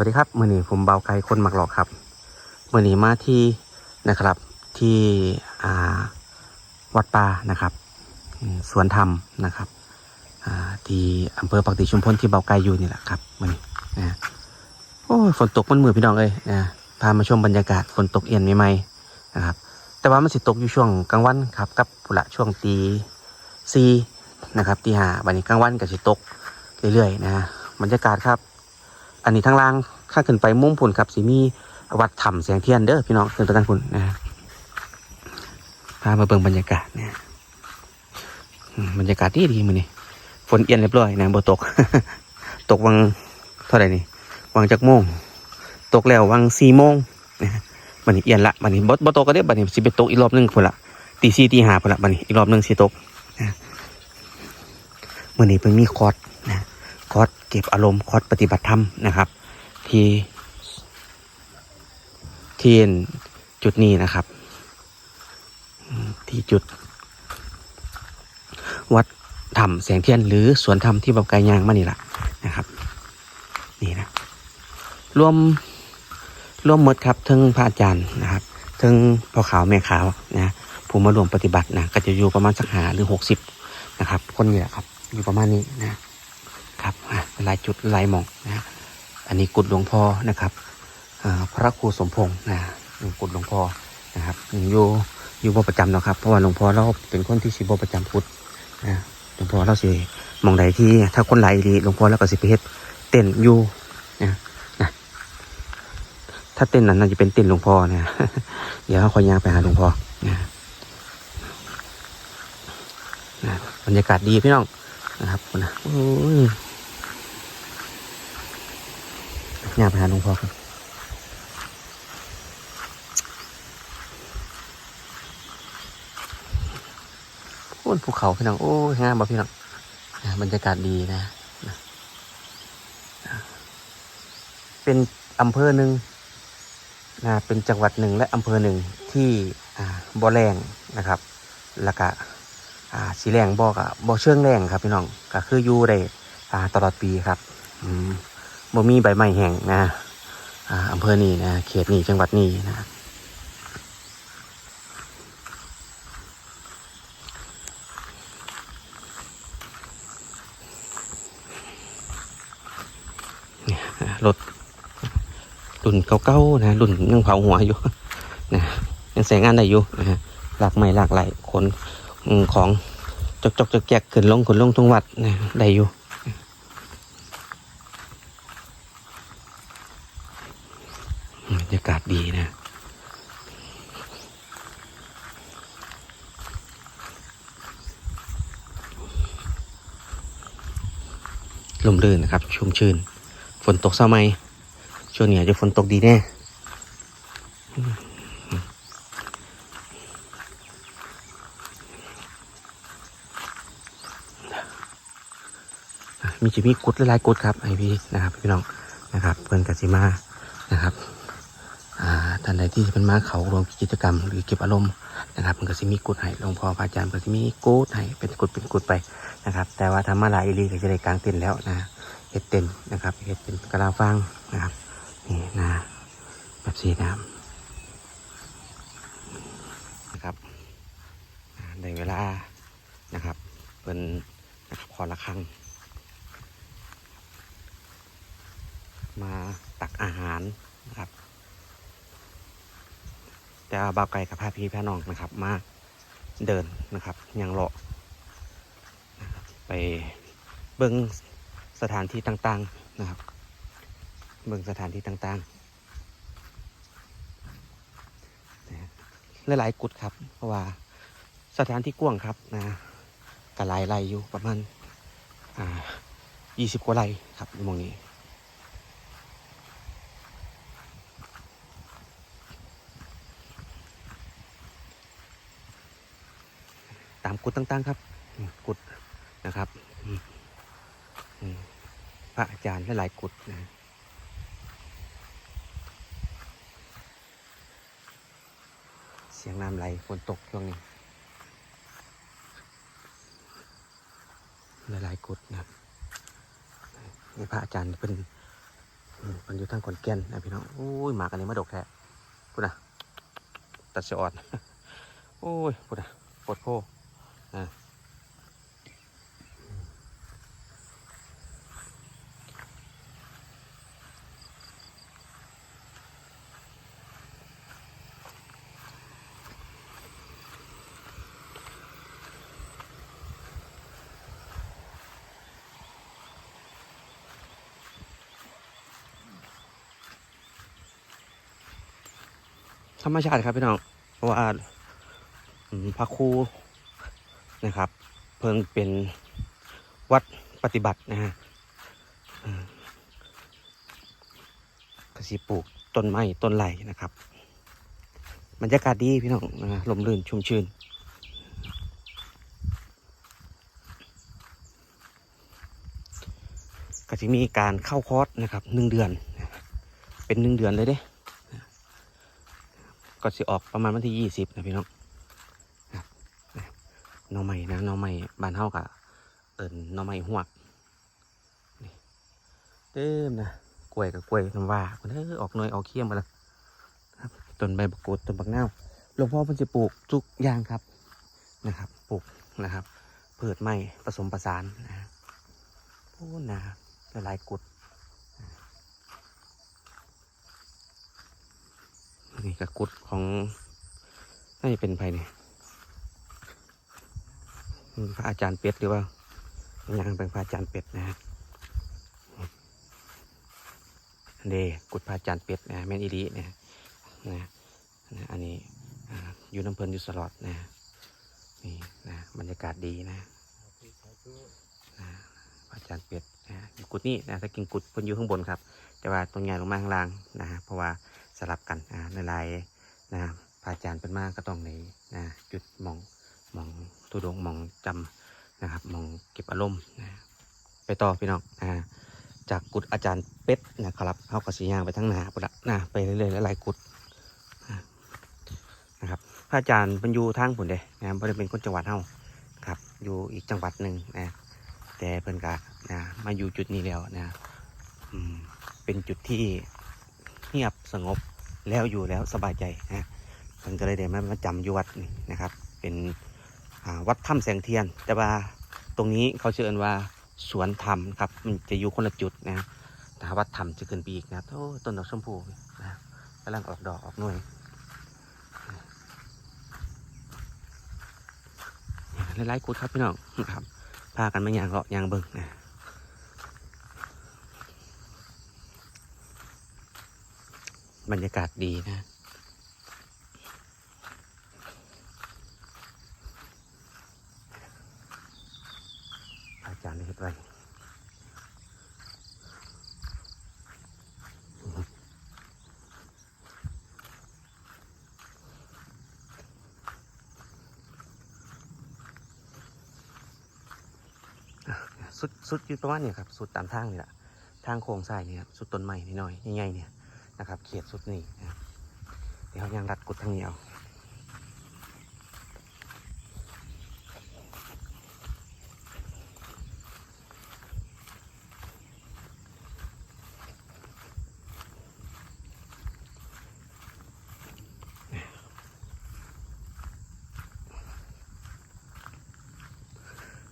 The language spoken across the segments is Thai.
วัสดีครับมือนี้ผมเบาไก่คนหมักหลอกครับมือนี้มาที่นะครับที่วัดป่านะครับสวนธรรมนะครับที่อำเภอปักติชุมพลที่เบาไก่อยู่นี่แหละครับมือนี้นะโอ้ฝนตกมันมือพี่น้องเลยนะพามาชมบรรยากาศฝนตกเอียนใหม่ๆนะครับ แต่ว่ามันสิตกอยู่ช่วงกลางวันครับกับปุระช่วงตีซีนะครับตีห้าวันนี้กลางวันก็สิตกเรื่อยๆนะบรรยากาศครับ อันนี้ทางล่างข้าขึ้นไปมุ่งพุ่นครับสิมีวัดถ้ำแสงเทียนเด้อพี่น้องขึ้นตะกันพุ่นะพามาเบิ่งบรรยากาศเนี่ยบรรยากาศดีดีมือนี่ฝนเอียนเรียบร้อยนะบ่ตก ตกวังเท่าไหร่นี่วังจักโมง ตกแล้ววังสี่โมงนะบันนี้เอียนละบันนี้บ่บ่ตกก็ได้บันนี้สิไปตกอีกรอบหนึงพุ่นละตีสี่ตีห้าพุ่นละบันนี้อีกรอบหนึงสิตกนะมือนี้เพิ่นมีคอร์สนะ คอร์สเก็บอารมณ์คอร์สปฏิบัติธรรมนะครับ ที่ที่จุดนี้นะครับ ที่จุด วัดธรรมแสงเทียน หรือสวนธรรมที่บับไกายางมานี่แหละนะครับ นี่นะรวมร่วมหมดครับทั้งพระอาจารย์นะครับทั้งพ่อขาวแม่ขาวนะผู้มารวมปฏิบัตินะก็จะอยู่ประมาณสักหาหรือหกสิบนะครับ คนนี้แหละครับ อยู่ประมาณนี้นะ ครับหลายจุดหลายหมองนะอันนี้กุดหลวงพ่อนะครับพระครูสมพงษ์นะกุดหลวงพ่อนะครับอยู่อยู่บ่ประจำเนาะครับเพราะว่าหลวงพ่อเราเป็นคนที่สิบ่ประจำพุทธนะหลวงพ่อเราสิมองใดที่ถ้าคนไหลดีหลวงพ่อเราก็สิไปเฮ็ดเต้นอยู่นะนะถ้าเต้นนั้นน่าจะเป็นเต้นหลวงพ่อนะเดี๋ยวเราคอยย่างไปหาหลวงพ่อนะนะบรรยากาศดีพี่น้องนะครับนะโอ้ย อยากไปหาหลวงพ่อครับโอ้ยภูเขาพี่น้องโอ้ยงามบ่พี่น้องบรรยากาศดีนะ เป็นอำเภอหนึ่งนะเป็นจังหวัดหนึ่งและอำเภอหนึ่งที่บ่อแรงนะครับแล้วก็อ่าสีแรงบ่อกอะบ่อเชื่องแรงครับพี่น้องก็คืออยู่ได้ตลอดปีครับ อืม บ่มีใบไม้แห้งนะอ่าอำเภอนี้นะเขตนี้จังหวัดนี้นะนี่รถรุ่นเก่าๆนะรุ่นยังเผาหัวอยู่นะยังใช้งานได้อยู่นะฮะหลากไม้หลากไหลายคนของจกจกจกแจกขึ้นลงขึ้นลงทุงวัดนะได้อยู่อืม บรรยากาศดีนะลมรื่นนะครับ ชุ่มชื่น ฝนตกเช้าไหมช่วงนี้อาจจะฝนตกดีแน่ มีจะมีกุดหลายๆกุดครับไอพี่นะครับพี่น้องนะครับ เพื่อนกสิมานะครับ ท่านใดที่เป็นมาเขารวมกิจกรรม หรือเก็บอารมณ์นะครับมันก็สิมีกุดให้หลวงพ่อพระอาจารย์ก็สิมีกุดให้เป็นกุดเป็นกุดไปนะครับ แต่ว่าทำมาหลายอีหลีก็จะได้กลางเต็นแล้วนะเฮ็ดเต็นนะครับเฮ็ดเป็นกระลาฟังนะครับนี่นะแบบสีน้ำนะครับอ่าได้เวลานะครับเป็นนะครับขอละครั้งมาตักอาหารนะครับ แต่บ่าวไก่กับพาพี่พี่น้องนะครับ มาเดินนะครับยังเลาะไปเบิ้งสถานที่ต่างๆนะครับ เบิ้งสถานที่ต่างๆหลายๆกุดครับ เพราะว่าสถานที่กว้างครับนะกระลายไรอยู่ประมาณอ่ายี่สิบกว่าไรครับในหมองนี้ ตาม กุดต่างๆ ครับกุดนะครับพระอาจารย์หลายๆกุดนะเสียงน้ำไหลฝนตกช่วงนี้ หลายๆกุดนะนี่พระอาจารย์เป็นอืมมันอยู่ทางขอนแก่นนะพี่น้องโอ้ยหมากันนี้มาดกแท้พูดนะตัดเสียออดโอ้ยพูดนะปวดโพ ธรรมชาติครับพี่น้องเพราะว่าพระครู นะครับ เพิ่งเป็นวัดปฏิบัตินะฮะอืมกสิปลูกต้นไม้ต้นไหลนะครับบรรยากาศดีพี่น้องนะฮะลมรื่นชุ่มชื่นก็จะมีการเข้าคอร์สนะครับหนึ่งเดือน เป็นหนึ่งเดือนเลยเด้ก็สิออกประมาณวันที่ยี่สิบนะพี่น้อง น้องใหม่นะน้องใหม่บานเฮากะเอิญน้องใหม่หวกเต็มนะกล้วยกับกล้วยน้ำว่าคนเออออกหน่วยออกเขี้ยมมาแล้วครับต้นใบบักกูดต้นบักเน่าหลวงพ่อเพิ่นจะปลูกทุกอย่างครับนะครับปลูกนะครับพืชไม้ผสมประสานนะโอ้นะหลายกุดนี่กระกุดของน่าจะเป็นไผ่เนี่ย พระอาจารย์เป็ดหรือว่ายังเป็นพระอาจารย์เป็ดนะฮะเดกุดพระอาจารย์เป็ดนะแม่นอีดีนะนะนะอันนี้อยู่น้ำเพลินอยู่สลอดนะนี่นะบรรยากาศดีนะนะพระอาจารย์เป็ดนะอยู่กุดนี้นะถ้ากินกุดเพิ่นอยู่ข้างบนครับ แต่ว่าตรงใหญ่ลงมาข้างล่างนะฮะเพราะว่าสลับกันอ่าในลายนะพระอาจารย์เป็นมากก็ต้องในนะจุดมองมอง ทุดงมองจำนะครับมองเก็บอารมณ์นะไปต่อพี่น้องอ่าจากกุดอาจารย์เป็ดนะครับเข้าก็สีย่างไปทั้งหนาปุระนะไปเรื่อยๆหลายกุดนะครับพระอาจารย์เป็นอยู่ทางผุนเด้นะไม่ได้เป็นคนจังหวัดเฮาครับอยู่อีกจังหวัดหนึ่งนะแต่เพิ่นกะนะมาอยู่จุดนี้แล้วนะอืมเป็นจุดที่เงียบสงบแล้วอยู่แล้วสบายใจนะมันก็เลยได้มามาจำอยู่วัดนี่นะครับ เป็น วัดถ้ำแสงเทียน แต่ว่าตรงนี้เขาเชิญว่าสวนธรรมครับ มันจะอยู่คนละจุดนะแต่วัดธรรมจะขึ้นไปอีกนะโอ้ต้นดอกชมพูนะกำลังออกดอกออกหน่วยหลายๆกุดครับพี่น้องนะครับพากันมาอย่างเลาะอย่างเบิ่งนะบรรยากาศดีนะ อาจารย์เฮ็ดไรอะ สุดสุดอยู่ประมาณนี้ครับสุดตามทางนี่แหละทางโค้งสายนี่ครับสุดต้นไม้นิดหน่อยใหญ่ๆเนี่ยนะครับเขียดสุดนี่นะครับเดี๋ยวยังรัดกุดทางนี้เอา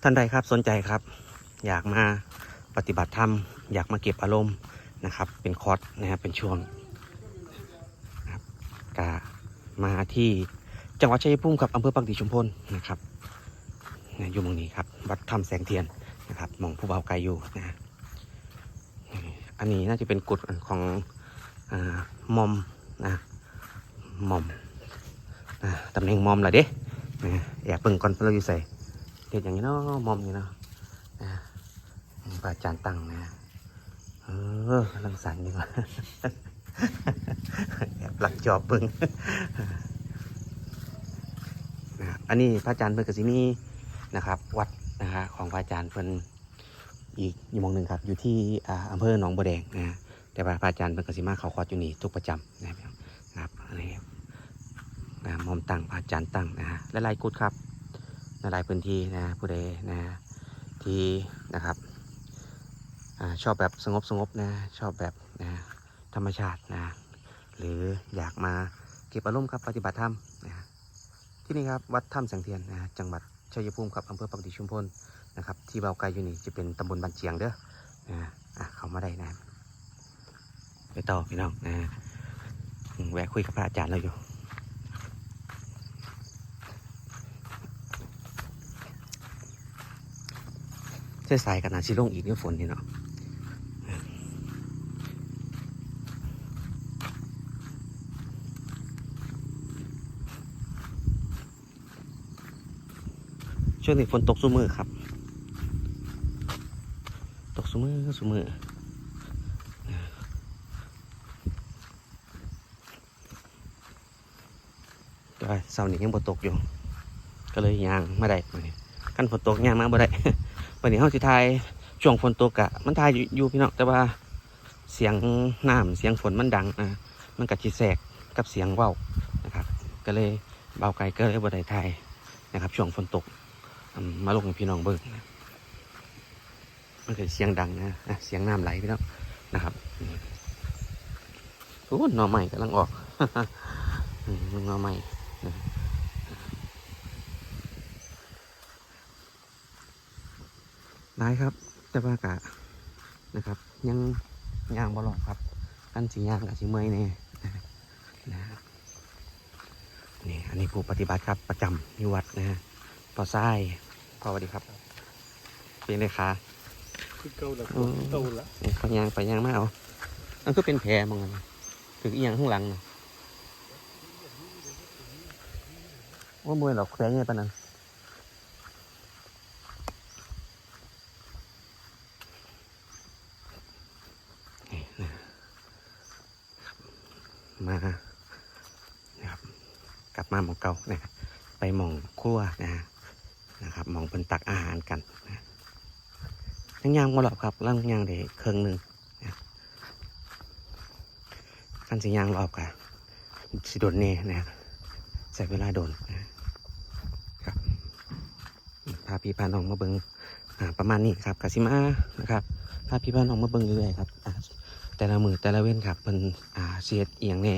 ท่านใดครับสนใจครับ อยากมาปฏิบัติธรรม อยากมาเก็บอารมณ์นะครับ เป็นคอร์สนะครับเป็นช่วงนะครับกามาที่จังหวัดชัยภูมิกับอำเภอปักดีชุมพลนะครับนะอยู่มองนี้ครับวัดถ้ำแสงเทียนนะครับมองผู้เบาไกลอยู่นะอันนี้น่าจะเป็นกุฎของอามอมนะมอมนะตำแหน่งมอมเหรอเด้นะแอบเบิ่งก่อนเราอยู่ใส่เด็ดอย่างนี้เนาะมอมนี่เนาะ ระอาจารย์ตั้งนะเออลังสันดีกว่าแอบหลักจอบเบิ่งนะครับอันนี้พระอาจารย์เพิ่นกสิมีนะครับ วัดนะฮะของพระอาจารย์เพิ่นอีกอยู่มองหนึ่งครับ อยู่ที่อำเภอหนองบัวแดงนะฮะแต่ว่าพระอาจารย์เพิ่นกสิมาเขาคอร์สอยู่นี่ทุกประจำนะครับนะครับอันนี้นะมอมตั้งพระอาจารย์ตั้งนะฮะและลายกุดครับหลายพื้นที่นะผู้ใดนะที่นะครับ อาชอบแบบสงบสงบนะชอบแบบนะธรรมชาตินะหรืออยากมาเก็บอารมณ์ครับปฏิบัติธรรมนะที่นี่ครับวัดถ้ำสังเทียนนะจังหวัดชัยภูมิครับอำเภอปากดีชุมพลนะครับที่เบาไกลอยู่นี่จะเป็นตำบลบันเจียงเด้อนะอะเขามาได้นะไปต่อพี่น้องนะแวะคุยกับพระอาจารย์เราอยู่ใส่สายกันนะชิลงอีกเนี่ยฝนนี่เนาะ ช่วงนี้ฝนตกสุมือครับ ตกสุมือสุมือแต่เสาร์นี้ยังบ่ตกอยู่ ก็เลยยางมาได้มื้อนี้กันฝนตกยางมาบ่ได้วันนี้เฮาสิทายช่วงฝนตกอะมันทายอยู่พี่น้องแต่ว่าเสียงน้ำเสียงฝนมันดังนะมันกับจิแสกกับเสียงเว้านะครับ ก็เลยเบาไกลก็เลยบ่ได้ทายนะครับ ช่วงฝนตก มาลงพี่น้องเบิ่งนะมันเกิดเสียงดังนะเสียงน้ำไหลพี่น้องนะครับโอ้หน่อใหม่กำลังออกหน่อใหม่นะหลายครับ แต่ว่ากะนะครับ ยังย่างบลอดครับกันสีย่างกับสีเมยแน่นะครับนะนี่อันนี้ผู้ปฏิบัติครับประจำอยู่วัดนะฮะปอไส้ อสวัสดีครับ เป็นเลยคะคือเก่าละอืมเก่าละนี่ไปย่างไปย่างมาเอาอันก็เป็นแผลมองกันถึงอีหยังข้างหลังน่ะว่ามวยหรอกแผลไงปะนั้นนี่นะครับมานะครับ กลับมาหมองเก่านะไปหมองครัวนะฮะ นะครับมองเป็นตักอาหารกันนะยังยางมาหรอกครับล่างยางเด็เครื่องหนึ่งนะกันสิยางรอบกันสิโดนเน่นะใส่เวลาโดนนะครับพาพี่พาน้องมาเบิงประมาณนี้ครับกสิมานะครับพาพี่พาน้องมาเบิงเรื่อยๆครับแต่ละมือแต่ละเว้นครับเป็นเสียดเอียงแน่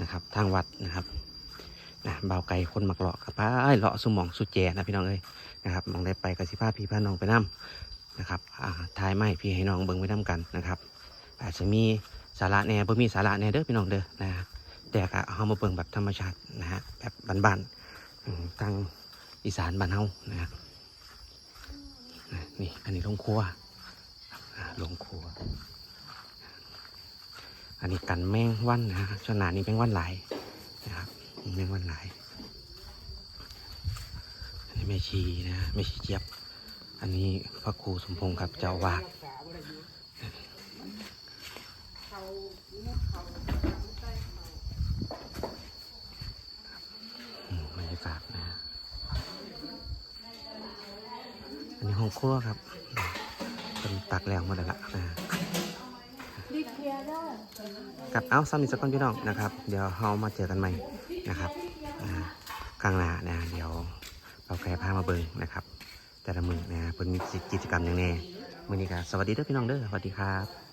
นะครับ ทางวัดนะครับ นะเบาไก่คนมักเลาะครับไปเลาะสมองสุดแจนะพี่น้องเอ้ยนะครับมองได้ไปกับสิพาพี่พาน้องไปนํนะครับอ่าทายไม่พี่ให้น้องเบิ่งไว้นำกันนะครับ อาจจะมีสาระแน่บ่มีสาระแน่เด้อพี่น้องเด้อนะฮะแต่ก็เอามาเบิ่งแบบธรรมชาตินะฮะแบบบ้านๆอืมทางอีสานบ้านเฮานะฮะนะนี่อันนี้โรงครัวอ่าโรงครัว อันนี้กันแมงวันนะฮะช่วงหนานี้แมงวันหลายนะครับ แมงวันหลายอันนี้แม่ชีนะฮะแม่ชีเจี๊ยบ อันนี้พระครูสมพงศ์ครับเจ้าอาวาดอืมบรรยากาศนะอันนี้ห้องครัวครับเป็นตักแล้วหมาแล้วละนะรีบเคลียร์ได้กับเอ้าซ้ำอีกสักคนพี่น้องนะครับ เดี๋ยวเรามาเจอกันใหม่ นะครับอ่าข้างหน้านะเดี๋ยวเราแพร่ผ้ามาเบิ่งนะครับ แต่ละมือนะเพิ่นมีกิจกรรมอย่างแน่มือนี้ก็สวัสดีเด้อพี่น้องเด้อสวัสดีครับ